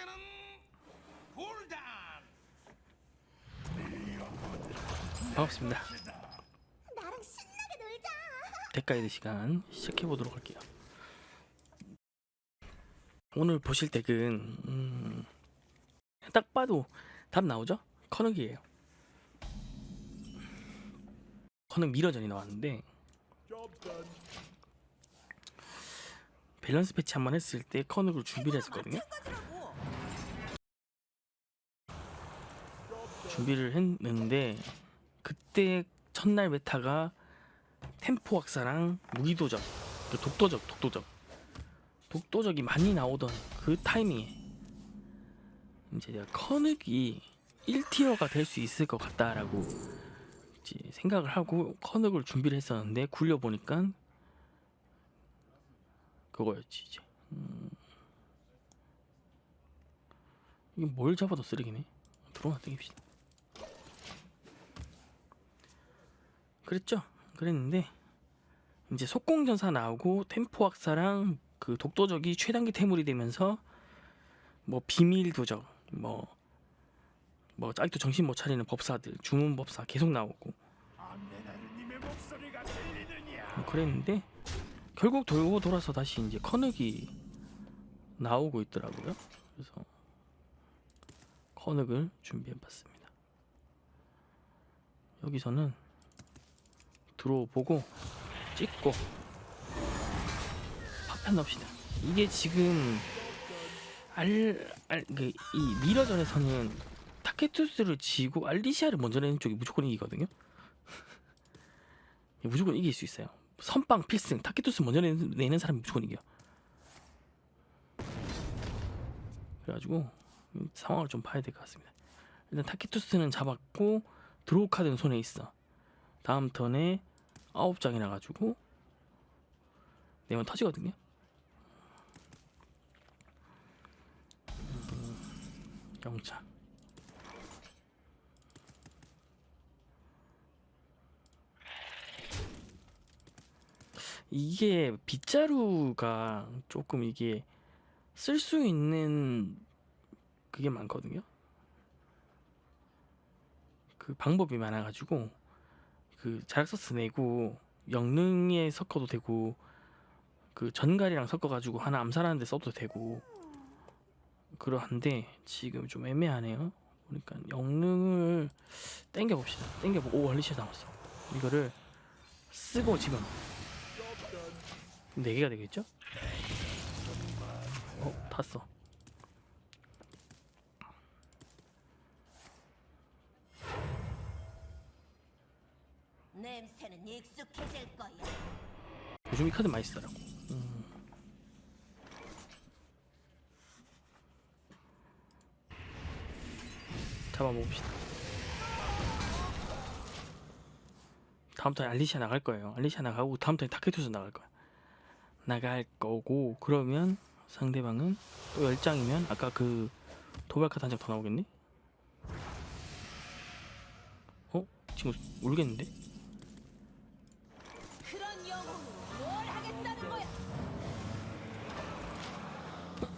때는 불단. 반갑습니다. 나랑 신나게 놀자. 대가이드 시간 시작해 보도록 할게요. 오늘 보실 덱은 음, 딱 봐도 답 나오죠? 커넥이에요. 커넥 미러전이 나왔는데 밸런스 패치 한 번 했을 때 커넥을 준비를 했었거든요. 준비를 했는데 그때 첫날 메타가 템포 학사랑 무기도적, 그 독도적, 독도적, 독도적이 많이 나오던 그 타이밍에 이제 내가 커넥이 1티어가 될 수 있을 것 같다라고 생각을 하고 커넥을 준비를 했었는데 굴려 보니까 그거였지 이제. 음... 이게 뭘 잡아도 쓰레기네. 들어가 땡깁시다. 그랬죠? 그랬는데 이제 속공전사 나오고 템포 학사랑 그 독도적이 최단기 태물이 되면서 뭐 비밀 도적 뭐뭐 아직도 정신 못 차리는 법사들 주문 법사 계속 나오고 뭐 그랬는데 결국 돌고 돌아서 다시 이제 커넥이 나오고 있더라고요. 그래서 커넥을 준비해봤습니다. 여기서는 들어보고 찍고 파편 넣읍시다. 이게 지금 알알그이 미러전에서는 타케투스를 지고 알리시아를 먼저 내는 쪽이 무조건 이기거든요. 무조건 이길 수 있어요. 선빵 필승 타케투스 먼저 내는, 내는 사람이 무조건 이겨. 그래가지고 이 상황을 좀 봐야 될 것 같습니다. 일단 타케투스는 잡았고 드로우 카드는 손에 있어. 다음 턴에 아홉 장이 나 가지고 내면 터지거든요. 음, 영차. 이게 빗자루가 조금 이게 쓸 수 있는 그게 많거든요. 그 방법이 많아가지고 그 자락서스 내고 영능에 섞어도 되고 그 전갈이랑 섞어가지고 하나 암살하는데 써도 되고 그러한데 지금 좀 애매하네요. 그러니까 영능을 땡겨 봅시다. 땡겨 보고 오 알리시아 남았어. 이거를 쓰고 집어넣어. 네 개가 되겠죠? 어 탔어. 냄새는 익숙해질 거야. 요즘 이 카드 많이 쓰더라고. 음. 잡아먹읍시다. 다음 턴에 알리시아 나갈 거예요. 알리시아 나가고 다음 턴에 타케투스 나갈 거야. 나갈 거고 그러면 상대방은 또 10장이면 아까 그 도발 카드 한 장 더 나오겠네? 어? 지금 울겠는데?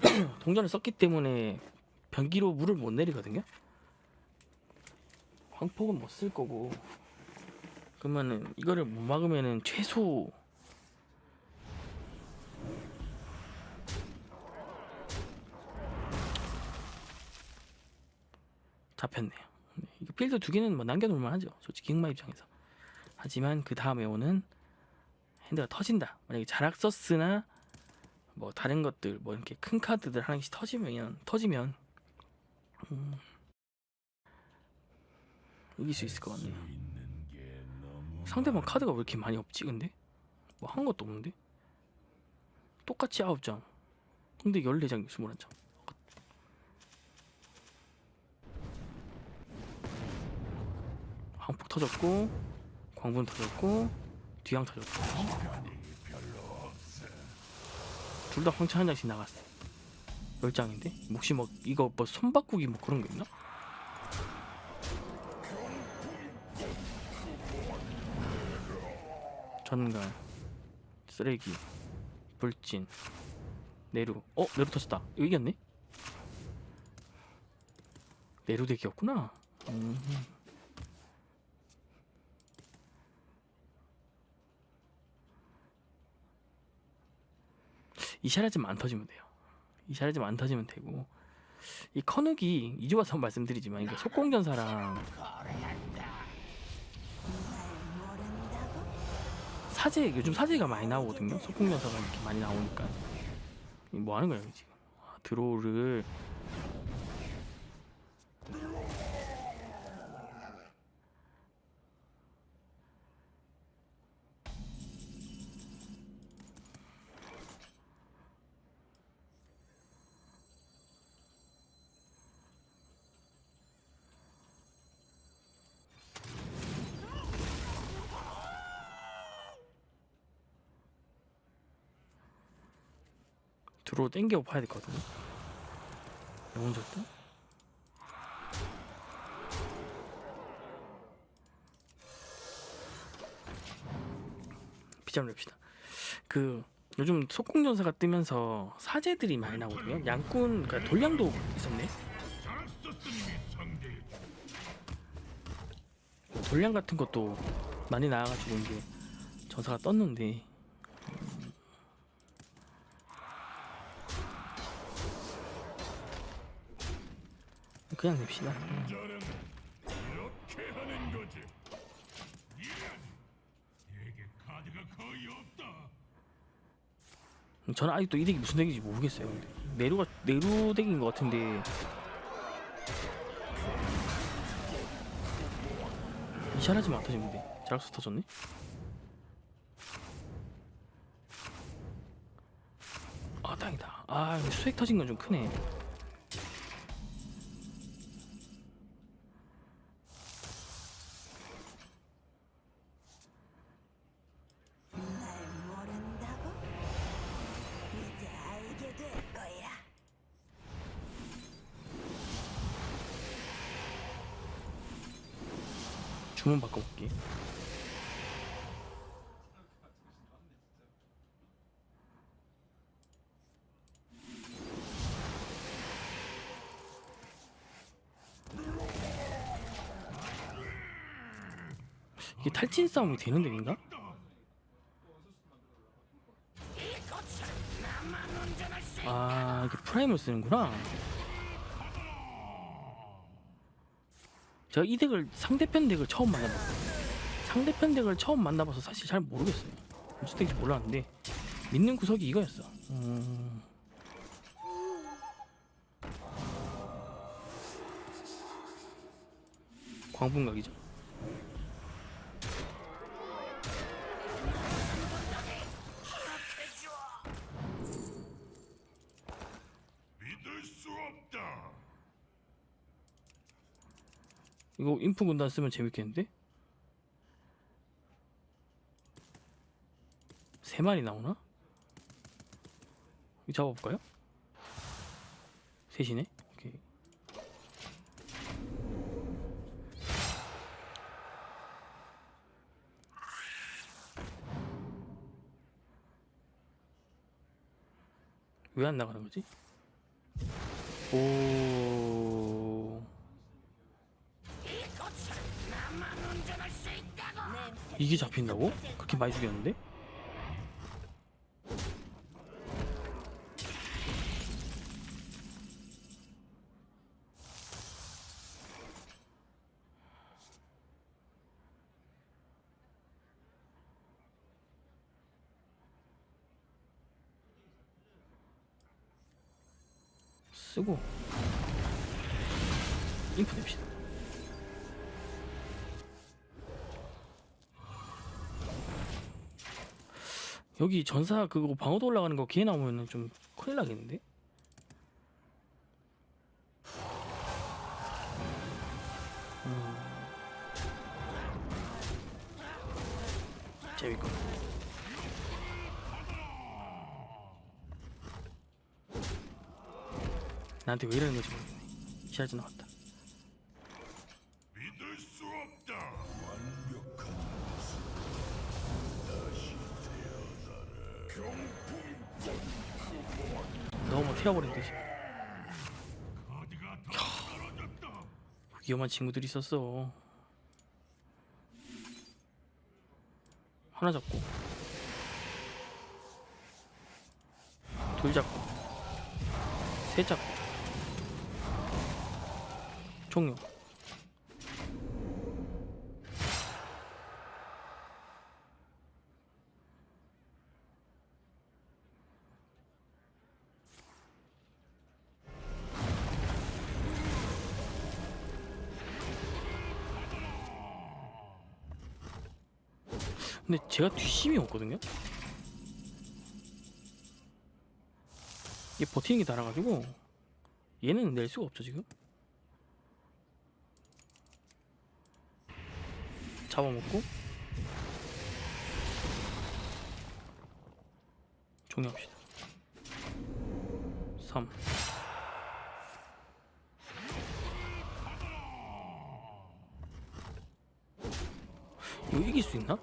동전을 썼기 때문에 변기로 물을 못 내리거든요. 황폭은 못 쓸 거고 그러면은 이거를 못 막으면은 최소 잡혔네요. 네, 이거 필드 두 개는 뭐 남겨놓을만 하죠. 솔직히 흑마 입장에서. 하지만 그 다음에 오는 핸드가 터진다. 만약에 자락서스나 뭐 다른 것들 뭐 이렇게 큰 카드들 하나씩 터지면 터지면 음, 이길 수 있을 것 같네요. 상대방 카드가 왜 이렇게 많이 없지 근데? 뭐 한 것도 없는데? 똑같이 아홉 장. 근데 14장 21장. 항폭 터졌고 광분 터졌고 뒤항 터졌고 둘 다 황차 한 장씩 나갔어. 열 장인데 혹시 뭐 이거 뭐 손바꾸기 뭐 그런 거 있나? 전갈, 쓰레기, 불진, 내루. 어 내루 터졌다. 이거 이겼네? 내로덱이었구나. 음. 이 샤라즈만 안 터지면 돼요. 이 샤라즈만 안 터지면 되고 이 커넥이 이제 와서 말씀드리지만 이게 속공전사랑 사제 요즘 사제가 많이 나오거든요. 속공전사가 이렇게 많이 나오니까 이뭐 하는 이거 지금 아, 드로우를 드로우 땡겨 봐야 영혼 절대? 피자 냅시다. 그 요즘 속공전사가 뜨면서 사제들이 많이 나오거든요. 양꾼 그러니까 돌량도 있었네. 돌량 같은 것도 많이 나와가지고 이제 전사가 떴는데 그냥 냅시다 이렇게 하는 거지. 내게 카드가 거의 없다. 저는 아직도 이 덱이 무슨 덱인지 모르겠어요. 네루가 네루 덱인 것 같은데 안 터지면 돼. 자락수 터졌네. 아 다행이다. 아 수액 터진 건 좀 크네. 주문 바꿔볼게. 이게 탈진 싸움이 되는 덱인가? 아 이게 프라임을 쓰는구나. 제가 이 덱을 상대편 덱을 처음 만나봤어요. 상대편 덱을 처음 만나봐서 사실 잘 모르겠어요. 무슨 덱인지 몰랐는데 믿는 구석이 이거였어. 음... 광분각이죠. 이거 인프 군단 쓰면 재밌겠는데? 세 마리 나오나? 이거 잡아볼까요? 셋이네? 오케이. 왜 안 나가는 거지? 오. 이게 잡힌다고? 그렇게 많이 죽였는데? 쓰고 인프 냅시다 여기 전사 그거 방어도 올라가는 거 기회 나오면은 좀 큰일 나겠는데? 음. 재밌고 나한테 왜 이러는 건지 모르겠네 시야지 나왔다 너무 튀어버린 듯이. 위험한 친구들이 있었어. 하나 잡고, 둘 잡고, 셋 잡고, 종료. 근데 제가 뒷심이 없거든요. 이게 버티는 게 달아가지고 얘는 낼 수가 없죠 지금. 잡아먹고 종료합시다. 3 이거 이길 수 있나?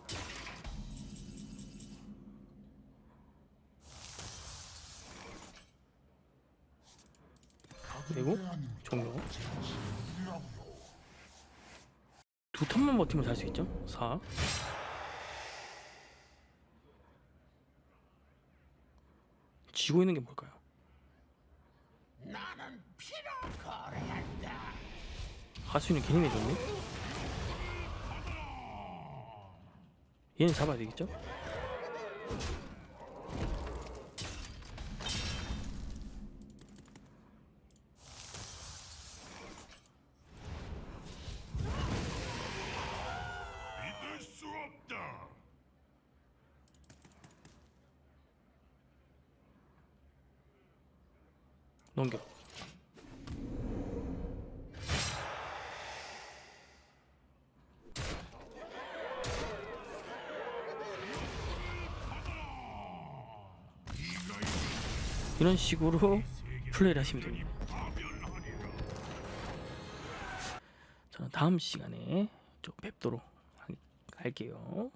그리고 종료 두 턴만 버티면 살 수 있죠 4 지고 있는 게 뭘까요? 하수인은 괜히 내줬네 얘는 잡아야 되겠죠? 믿을 수 없다. 넘겨 이런 식으로 플레이를 하시면 됩니다. 저는 다음 시간에 좀 뵙도록 하- 할게요.